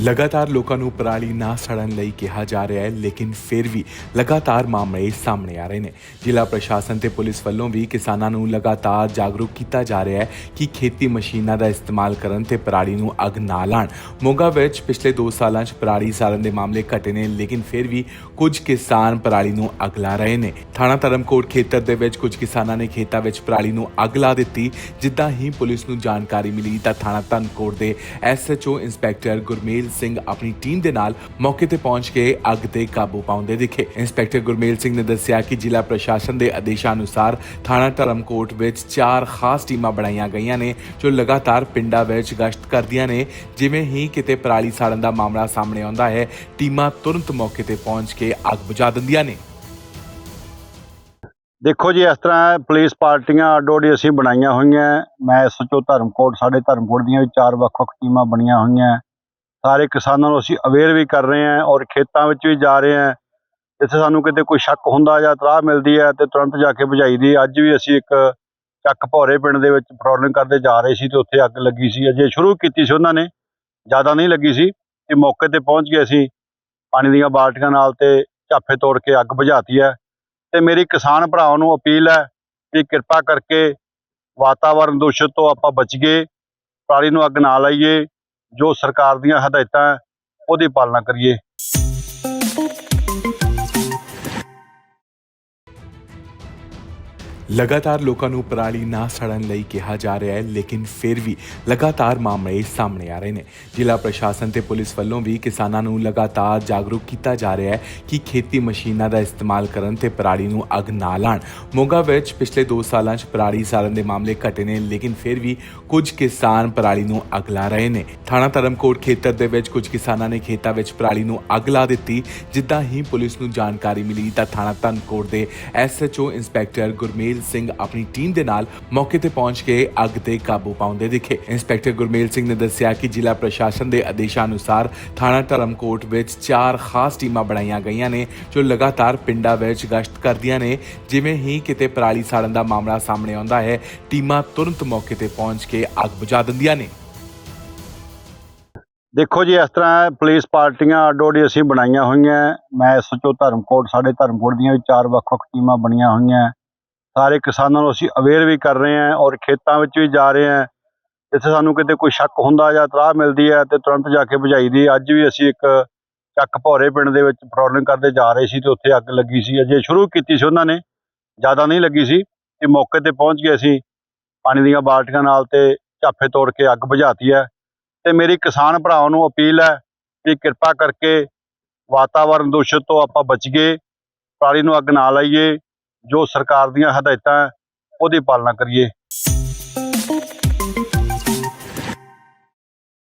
ਲਗਾਤਾਰ ਲੋਕਾਂ ਨੂੰ ਪਰਾਲੀ ਨਾ ਸੜਨ ਲਈ ਕਿਹਾ ਜਾ ਰਿਹਾ ਹੈ, ਲੇਕਿਨ ਫਿਰ ਵੀ ਲਗਾਤਾਰ ਮਾਮਲੇ ਸਾਹਮਣੇ ਆ ਰਹੇ ਨੇ। ਜ਼ਿਲ੍ਹਾ ਪ੍ਰਸ਼ਾਸਨ ਤੇ ਪੁਲਿਸ ਵੱਲੋਂ ਵੀ ਕਿਸਾਨਾਂ ਨੂੰ ਲਗਾਤਾਰ ਜਾਗਰੂਕ ਕੀਤਾ ਜਾ ਰਿਹਾ ਹੈ ਕਿ ਖੇਤੀ ਮਸ਼ੀਨਾਂ ਦਾ ਇਸਤੇਮਾਲ ਕਰਨ ਤੇ ਪਰਾਲੀ ਨੂੰ ਅੱਗ ਨਾ ਲਾਣ। ਮੋਗਾ ਵਿੱਚ ਪਿਛਲੇ 2 ਸਾਲਾਂ 'ਚ ਪਰਾਲੀ ਸਾੜਨ ਦੇ ਮਾਮਲੇ ਘਟੇ ਨੇ, ਲੇਕਿਨ ਫਿਰ ਵੀ ਕੁਝ ਕਿਸਾਨ ਪਰਾਲੀ ਨੂੰ ਅੱਗ ਲਾ ਰਹੇ ਨੇ। ਥਾਣਾ ਧਰਮਕੋਟ ਖੇਤਰ ਦੇ ਵਿੱਚ ਕੁਝ ਕਿਸਾਨਾਂ ਨੇ ਖੇਤਾਂ ਵਿੱਚ ਪਰਾਲੀ ਨੂੰ ਅੱਗ ਲਾ ਦਿੱਤੀ। ਜਿੱਦਾਂ ਹੀ ਪੁਲਿਸ ਨੂੰ ਜਾਣਕਾਰੀ ਮਿਲੀ ਤਾਂ ਥਾਣਾ ਧਰਮਕੋਟ ਦੇ ਐਸਐਚਓ ਇੰਸਪੈਕਟਰ ਗੁਰਮੇਲ ਸਿੰਘ ਆਪਣੀ ਟੀਮ ਦੇ ਨਾਲ ਮੌਕੇ ਤੇ ਪਹੁੰਚ ਕੇ ਅੱਗ ਤੇ ਕਾਬੂ ਪਾਉਂਦੇ ਦਿਖੇ। ਇੰਸਪੈਕਟਰ ਗੁਰਮੇਲ ਸਿੰਘ ਨੇ ਦੱਸਿਆ ਕਿ ਜ਼ਿਲ੍ਹਾ ਪ੍ਰਸ਼ਾਸਨ ਦੇ ਆਦੇਸ਼ਾਂ ਅਨੁਸਾਰ ਥਾਣਾ ਧਰਮਕੋਟ ਵਿੱਚ ਚਾਰ ਖਾਸ ਟੀਮਾਂ ਬਣਾਈਆਂ ਗਈਆਂ ਨੇ, ਜੋ ਲਗਾਤਾਰ ਪਿੰਡਾਂ ਵਿੱਚ ਗਸ਼ਤ ਕਰਦੀਆਂ ਨੇ। ਜਿਵੇਂ ਹੀ ਕਿਤੇ ਪਰਾਲੀ ਸਾੜਨ ਦਾ ਮਾਮਲਾ ਸਾਹਮਣੇ ਆਉਂਦਾ ਹੈ, ਟੀਮਾਂ ਤੁਰੰਤ ਮੌਕੇ ਤੇ ਪਹੁੰਚ ਕੇ ਅੱਗ ਬੁਝਾ ਦਿੰਦੀਆਂ ਨੇ। ਦੇਖੋ ਜੀ, ਇਸ ਤਰ੍ਹਾਂ ਪੁਲਿਸ ਪਾਰਟੀਆਂ ਅੱਡੋ ਅੱਡੀ ਅਸੀਂ ਬਣਾਈਆਂ ਹੋਈਆਂ। ਮੈਂ ਸੱਚੋ ਧਰਮਕੋਟ, ਸਾਡੇ ਧਰਮਕੋਟ ਦੀਆਂ ਵੀ ਚਾਰ ਵੱਖ-ਵੱਖ ਟੀਮਾਂ ਬਣੀਆਂ ਹੋਈਆਂ। ਸਾਰੇ ਕਿਸਾਨਾਂ ਨੂੰ ਅਸੀਂ ਅਵੇਅਰ ਵੀ ਕਰ ਰਹੇ ਹਾਂ ਔਰ ਖੇਤਾਂ ਵਿੱਚ ਵੀ ਜਾ ਰਹੇ ਹਾਂ। ਜਿੱਥੇ ਸਾਨੂੰ ਕਿਤੇ ਕੋਈ ਸ਼ੱਕ ਹੁੰਦਾ ਜਾਂ ਤਰਾਹ ਮਿਲਦੀ ਹੈ ਤੇ ਤੁਰੰਤ ਜਾ ਕੇ ਬੁਝਾਈ ਦੀ। ਅੱਜ ਵੀ ਅਸੀਂ ਇੱਕ ਚੱਕ ਭੌਰੇ ਪਿੰਡ ਦੇ ਵਿੱਚ ਪ੍ਰੋਬਲਮ ਕਰਦੇ ਜਾ ਰਹੇ ਸੀ ਤੇ ਉੱਥੇ ਅੱਗ ਲੱਗੀ ਸੀ। ਅਜੇ ਸ਼ੁਰੂ ਕੀਤੀ ਸੀ ਉਹਨਾਂ ਨੇ, ਜ਼ਿਆਦਾ ਨਹੀਂ ਲੱਗੀ ਸੀ ਤੇ ਮੌਕੇ ਤੇ ਪਹੁੰਚ ਗਏ ਅਸੀਂ ਪਾਣੀ ਦੀਆਂ ਬਾਲਟੀਆਂ ਨਾਲ ਤੇ ਝਾਫੇ ਤੋੜ ਕੇ ਅੱਗ ਬੁਝਾਤੀ ਹੈ। ਤੇ ਮੇਰੀ ਕਿਸਾਨ ਭਰਾਵਾਂ ਨੂੰ ਅਪੀਲ ਹੈ ਕਿ ਕਿਰਪਾ ਕਰਕੇ ਵਾਤਾਵਰਣ ਦੂਸ਼ਿਤ ਤੋਂ ਆਪਾਂ ਬਚੀਏ ਪਰਾਲੀ ਨੂੰ ਅੱਗ ਨਾ ਲਾਈਏ। ਜੋ ਸਰਕਾਰ ਦੀਆਂ ਹਦਾਇਤਾਂ ਹੈ, ਉਹਦੀ ਪਾਲਣਾ ਕਰੀਏ। ਲਗਾਤਾਰ ਲੋਕਾਂ ਨੂੰ ਪਰਾਲੀ ਨਾ ਸੜਨ ਲਈ ਕਿਹਾ ਜਾ ਰਿਹਾ ਹੈ, ਲੇਕਿਨ ਫਿਰ ਵੀ ਲਗਾਤਾਰ ਮਾਮਲੇ ਸਾਹਮਣੇ ਆ ਰਹੇ ਨੇ। ਜ਼ਿਲ੍ਹਾ ਪ੍ਰਸ਼ਾਸਨ ਤੇ ਪੁਲਿਸ ਵੱਲੋਂ ਵੀ ਕਿਸਾਨਾਂ ਨੂੰ ਲਗਾਤਾਰ ਜਾਗਰੂਕ ਕੀਤਾ ਜਾ ਰਿਹਾ ਹੈ ਕਿ ਖੇਤੀ ਮਸ਼ੀਨਾਂ ਦਾ ਇਸਤੇਮਾਲ ਕਰਨ ਤੇ ਪਰਾਲੀ ਨੂੰ ਅੱਗ ਨਾ ਲਾਣ। ਮੋਗਾ ਵਿੱਚ ਪਿਛਲੇ 2 ਸਾਲਾਂ 'ਚ ਪਰਾਲੀ ਸਾੜਨ ਦੇ ਮਾਮਲੇ ਘਟੇ ਨੇ, ਲੇਕਿਨ ਫਿਰ ਵੀ ਕੁਝ ਕਿਸਾਨ ਪਰਾਲੀ ਨੂੰ ਅੱਗ ਲਾ ਰਹੇ ਨੇ। ਥਾਣਾ ਧਰਮਕੋਟ ਖੇਤਰ ਦੇ ਵਿੱਚ ਕੁਝ ਕਿਸਾਨਾਂ ਨੇ ਖੇਤਾਂ ਵਿੱਚ ਪਰਾਲੀ ਨੂੰ ਅੱਗ ਲਾ ਦਿੱਤੀ। ਜਿੱਦਾਂ ਹੀ ਪੁਲਿਸ ਨੂੰ ਜਾਣਕਾਰੀ ਮਿਲੀ ਤਾਂ ਥਾਣਾ ਧਰਮਕੋਟ ਦੇ ਐਸਐਚਓ ਇੰਸਪੈਕਟਰ ਗੁਰਮੇਲ ਸਿੰਘ ਆਪਣੀ ਟੀਮ ਦੇ ਨਾਲ ਮੌਕੇ ਤੇ ਪਹੁੰਚ ਕੇ ਅੱਗ ਤੇ ਕਾਬੂ ਪਾਉਂਦੇ ਦਿਖੇ। ਇੰਸਪੈਕਟਰ ਗੁਰਮੇਲ ਸਿੰਘ ਨੇ ਦੱਸਿਆ ਕਿ ਜ਼ਿਲ੍ਹਾ ਪ੍ਰਸ਼ਾਸਨ ਦੇ ਆਦੇਸ਼ਾਂ ਅਨੁਸਾਰ ਥਾਣਾ ਧਰਮਕੋਟ ਵਿੱਚ ਚਾਰ ਖਾਸ ਟੀਮਾਂ ਬਣਾਈਆਂ ਗਈਆਂ ਨੇ, ਜੋ ਲਗਾਤਾਰ ਪਿੰਡਾਂ ਵਿੱਚ ਗਸ਼ਤ ਕਰਦੀਆਂ ਨੇ। ਜਿਵੇਂ ਹੀ ਕਿਤੇ ਪਰਾਲੀ ਸਾੜਨ ਦਾ ਮਾਮਲਾ ਸਾਹਮਣੇ ਆਉਂਦਾ ਹੈ, ਟੀਮਾਂ ਤੁਰੰਤ ਮੌਕੇ ਤੇ ਪਹੁੰਚ ਕੇ ਅੱਗ ਬੁਝਾ ਦਿੰਦੀਆਂ ਨੇ। ਦੇਖੋ ਜੀ, ਇਸ ਤਰ੍ਹਾਂ ਪੁਲਿਸ ਪਾਰਟੀਆਂ ਅੱਡੋ ਅੱਡੀ ਅਸੀਂ ਬਣਾਈਆਂ ਹੋਈਆਂ। ਮੈਂ ਸੱਚੋ ਧਰਮਕੋਟ, ਸਾਡੇ ਧਰਮਕੋਟ ਦੀਆਂ ਵੀ ਚਾਰ ਵੱਖ-ਵੱਖ ਟੀਮਾਂ ਬਣੀਆਂ ਹੋਈਆਂ। ਸਾਰੇ ਕਿਸਾਨਾਂ ਨੂੰ ਅਸੀਂ ਅਵੇਅਰ ਵੀ ਕਰ ਰਹੇ ਹਾਂ ਔਰ ਖੇਤਾਂ ਵਿੱਚ ਵੀ ਜਾ ਰਹੇ ਹਾਂ। ਜਿੱਥੇ ਸਾਨੂੰ ਕਿਤੇ ਕੋਈ ਸ਼ੱਕ ਹੁੰਦਾ ਜਾਂ ਤਰਾਹ ਮਿਲਦੀ ਹੈ ਤੇ ਤੁਰੰਤ ਜਾ ਕੇ ਬੁਝਾਈ ਦੀ ਅੱਜ ਵੀ ਅਸੀਂ ਇੱਕ ਚੱਕ ਭੌਰੇ ਪਿੰਡ ਦੇ ਵਿੱਚ ਪੈਟਰੋਲਿੰਗ ਕਰਦੇ ਜਾ ਰਹੇ ਸੀ ਤੇ ਉੱਥੇ ਅੱਗ ਲੱਗੀ ਸੀ। ਅਜੇ ਸ਼ੁਰੂ ਕੀਤੀ ਸੀ ਉਹਨਾਂ ਨੇ, ਜ਼ਿਆਦਾ ਨਹੀਂ ਲੱਗੀ ਸੀ ਤੇ ਮੌਕੇ ਤੇ ਪਹੁੰਚ ਗਏ ਅਸੀਂ ਪਾਣੀ ਦੀਆਂ ਬਾਲਟੀਆਂ ਨਾਲ ਤੇ ਝਾਫੇ ਤੋੜ ਕੇ ਅੱਗ ਬੁਝਾਤੀ ਹੈ। ਤੇ ਮੇਰੀ ਕਿਸਾਨ ਭਰਾਵਾਂ ਨੂੰ ਅਪੀਲ ਹੈ ਕਿ ਕਿਰਪਾ ਕਰਕੇ ਵਾਤਾਵਰਣ ਦੂਸ਼ਿਤ ਤੋਂ ਆਪਾਂ ਬਚੀਏ ਪਰਾਲੀ ਨੂੰ ਅੱਗ ਨਾ ਲਾਈਏ। ਜੋ ਸਰਕਾਰ ਦੀਆਂ ਹਦਾਇਤਾਂ ਉਹਦੀ ਪਾਲਣਾ ਕਰੀਏ।